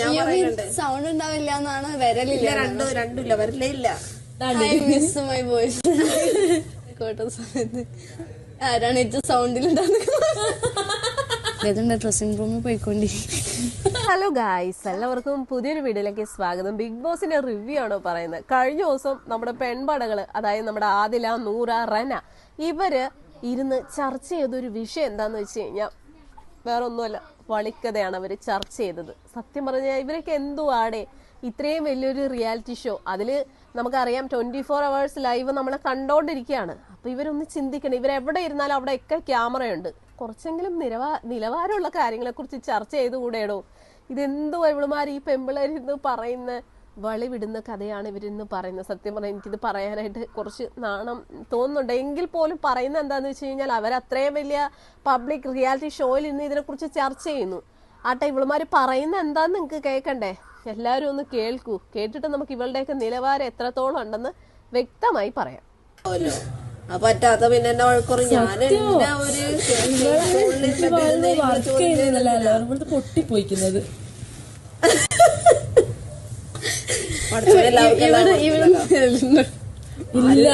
ഞാൻ പറയുന്നുണ്ട്. സൗണ്ട് ഉണ്ടാവില്ല എന്നാണ് വരലില്ല ഇല്ല രണ്ടും രണ്ടുമില്ല വരലേ ഇല്ല. മിസ് മൈ വോയിസ് കേട്ട സമയത്ത്. ആരാണ് ഏറ്റവും സൗണ്ടിലുണ്ടാകുന്നത് ഡ്രസ്സിംഗ് റൂമിൽ പോയിക്കൊണ്ടി ഹലോ ഗായ്സ് എല്ലാവർക്കും പുതിയൊരു വീഡിയോയിലേക്ക് സ്വാഗതം. ബിഗ് ബോസിന്റെ റിവ്യൂ ആണോ പറയുന്നത്? കഴിഞ്ഞ ദിവസം നമ്മുടെ പെൺപടകൾ അതായത് നമ്മുടെ ആദില നൂറ റന ഇവർ ഇരുന്ന് ചർച്ച ചെയ്തൊരു വിഷയം എന്താന്ന് വെച്ച് കഴിഞ്ഞാൽ വേറെ ഒന്നുമല്ല വളിക്കതയാണ് അവർ ചർച്ച ചെയ്തത്. സത്യം പറഞ്ഞാൽ ഇവരൊക്കെ എന്തോ ആടെ ഇത്രയും വലിയൊരു റിയാലിറ്റി ഷോ. അതിൽ നമുക്കറിയാം ട്വന്റി ഫോർ അവേഴ്സ് ലൈവ് നമ്മൾ കണ്ടോണ്ടിരിക്കുകയാണ് അപ്പോൾ ഇവരൊന്ന് ചിന്തിക്കണം. ഇവരെവിടെ ഇരുന്നാലും അവിടെയൊക്കെ ക്യാമറയുണ്ട്. കുറച്ചെങ്കിലും നിലവാ നിലവാരമുള്ള കാര്യങ്ങളെക്കുറിച്ച് ചർച്ച ചെയ്തുകൂടെയാണോ ഇതെന്തോ ഇവളുമാർ ഈ പെമ്പിളരിന്ന് പറയുന്ന? വളി വിടുന്ന കഥയാണ് ഇവരിന്ന് പറയുന്നത്. സത്യം പറഞ്ഞാൽ എനിക്കിത് പറയാനായിട്ട് കുറച്ച് നാണം തോന്നുന്നുണ്ട്. എങ്കിൽ പോലും പറയുന്നത് എന്താണെന്ന് വെച്ച് കഴിഞ്ഞാൽ അവർ അത്രയും വലിയ പബ്ലിക് റിയാലിറ്റി ഷോയിൽ ഇന്ന് ഇതിനെക്കുറിച്ച് ചർച്ച ചെയ്യുന്നു. ആട്ടെ ഇവളുമാർ പറയുന്ന എന്താന്ന് നിങ്ങൾക്ക് കേൾക്കണ്ടേ എല്ലാവരും ഒന്ന് കേൾക്കൂ. കേട്ടിട്ട് നമുക്ക് ഇവളുടെയൊക്കെ നിലവാരം എത്രത്തോളം ഉണ്ടെന്ന് വ്യക്തമായി പറയാം. പറ്റാത്ത പിന്നെ എന്നെ വഴക്കുറയും. ഞാൻ പൊട്ടിപ്പോയിക്കുന്നത്. ഇല്ല ഇല്ല.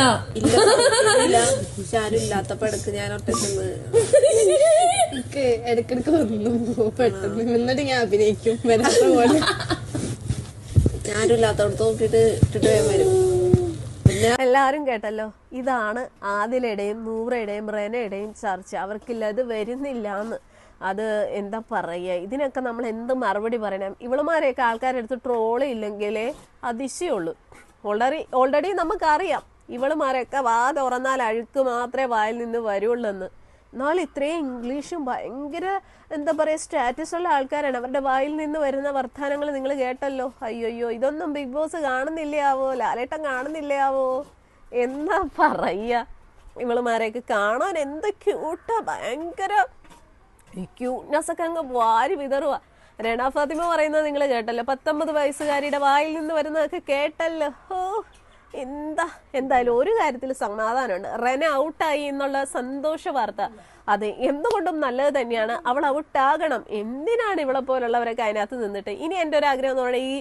ഇല്ല. പക്ഷെ ആരും ഇല്ലാത്തപ്പോ ഇടയ്ക്ക് ഞാൻ ഒറ്റയ്ക്ക് എനിക്ക് ഇടക്കിടക്ക് വന്നു പോകും. പെട്ടെന്ന് എന്നിട്ട് ഞാൻ അഭിനയിക്കും. വരാത്ത പോലെ. ഞാനും ഇല്ലാത്തടത്ത് നോക്കിട്ട് ഇട്ടിട്ട് വേഗം വരും. എല്ലാവരും കേട്ടല്ലോ ഇതാണ് ആദിലയുടെയും നൂറയുടെയും റെനയുടെയും ചർച്ച. അവർക്കില്ല അത് വരുന്നില്ല എന്ന് അത് എന്താ പറയുക? ഇതിനൊക്കെ നമ്മൾ എന്ത് മറുപടി പറയണം? ഇവളുമാരെയൊക്കെ ആൾക്കാരെടുത്ത് ട്രോൾ ഇല്ലെങ്കിലേ അതിശയുള്ളൂ. ഓൾറെഡി ഓൾറെഡി നമുക്കറിയാം. ഇവളുമാരൊക്കെ വാ തുറന്നാൽ അഴുക്ക് മാത്രമേ വായിൽ നിന്ന് വരുള്ളൂ എന്ന് എന്നാൽ ഇത്രയും ഇംഗ്ലീഷും ഭയങ്കര എന്താ പറയുക സ്റ്റാറ്റസ് ഉള്ള ആൾക്കാരാണ്. അവരുടെ വായിൽ നിന്ന് വരുന്ന വർത്തമാനങ്ങൾ നിങ്ങൾ കേട്ടല്ലോ. അയ്യോയ്യോ ഇതൊന്നും ബിഗ് ബോസ് കാണുന്നില്ലയാവോ ലാലേട്ടൻ കാണുന്നില്ലയാവോ എന്നാ പറയുക ഇവളുമാരെയൊക്കെ കാണാൻ എന്ത് ക്യൂട്ടാ ഭയങ്കര ക്യൂട്ട്നെസ് ഒക്കെ അങ്ങ് വാരി വിതറുക രണ ഫാത്തിമ പറയുന്നത് നിങ്ങൾ കേട്ടല്ലോ. പത്തൊമ്പത് വയസ്സുകാരിയുടെ വായിൽ നിന്ന് വരുന്നതൊക്കെ കേട്ടല്ലോ. ഓ എന്താ? എന്തായാലും ഒരു കാര്യത്തിൽ സമാധാനമുണ്ട്. റെന ഔട്ടായി എന്നുള്ള സന്തോഷ വാർത്ത. അത് എന്തുകൊണ്ടും നല്ലത് തന്നെയാണ്. അവൾ ഔട്ടാകണം. എന്തിനാണ് ഇവളെ പോലുള്ളവരൊക്കെ അതിനകത്ത് നിന്നിട്ട്? ഇനി എന്റെ ഒരു ആഗ്രഹം എന്ന് പറഞ്ഞാൽ ഈ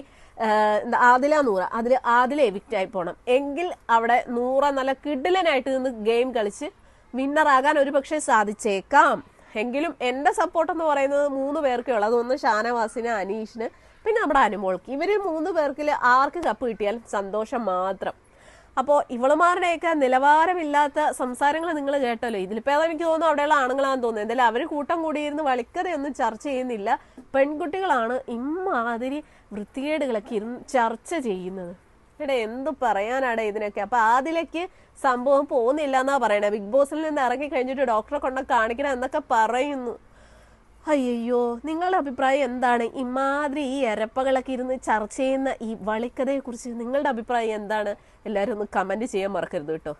ആദില നൂറ. അതിൽ ആദില എവിക്റ്റ് ആയി പോകണം എങ്കിൽ അവിടെ നൂറ നല്ല കിഡിലനായിട്ട് നിന്ന് ഗെയിം കളിച്ച് വിന്നറാകാൻ ഒരു പക്ഷേ സാധിച്ചേക്കാം. എങ്കിലും എന്റെ സപ്പോർട്ട് എന്ന് പറയുന്നത് മൂന്ന് പേർക്കേ ഉള്ളൂ. അതൊന്ന് ഷാനവാസിന് അനീഷിന് പിന്നെ നമ്മുടെ അനുമോൾക്ക്. ഇവർ മൂന്ന് പേർക്കിൽ ആർക്ക് കപ്പ് കിട്ടിയാലും സന്തോഷം മാത്രം. അപ്പോൾ ഇവളുമാരുടെയൊക്കെ നിലവാരമില്ലാത്ത സംസാരങ്ങൾ നിങ്ങൾ കേട്ടല്ലോ. ഇതിലിപ്പോൾ ഏതാ എനിക്ക് തോന്നുന്നു അവിടെയുള്ള ആണുങ്ങളാണെന്ന് തോന്നുന്നു. എന്തായാലും അവർ കൂട്ടം കൂടിയിരുന്ന് വളിക്കതയൊന്നും ചർച്ച ചെയ്യുന്നില്ല. പെൺകുട്ടികളാണ് ഇമ്മാതിരി വൃത്തികേടുകളൊക്കെ ഇരുന്ന് ചർച്ച ചെയ്യുന്നത്. എടാ എന്ത് പറയാനാടാ ഇതിനൊക്കെ? അപ്പൊ ആദിലേക്ക് സംഭവം പോകുന്നില്ല എന്നാ പറയണേ. ബിഗ് ബോസിൽ നിന്ന് ഇറങ്ങി കഴിഞ്ഞിട്ട് ഡോക്ടറെ കൊണ്ട് കാണിക്കണം എന്നൊക്കെ പറയുന്നു. അയ്യോ നിങ്ങളുടെ അഭിപ്രായം എന്താണ്? ഇമാതിരി ഈ എരപ്പകളൊക്കെ ഇരുന്ന് ചർച്ച ചെയ്യുന്ന ഈ വളിക്കഥയെ കുറിച്ച് നിങ്ങളുടെ അഭിപ്രായം എന്താണ്? എല്ലാവരും ഒന്ന് കമന്റ് ചെയ്യാൻ മറക്കരുത് കേട്ടോ.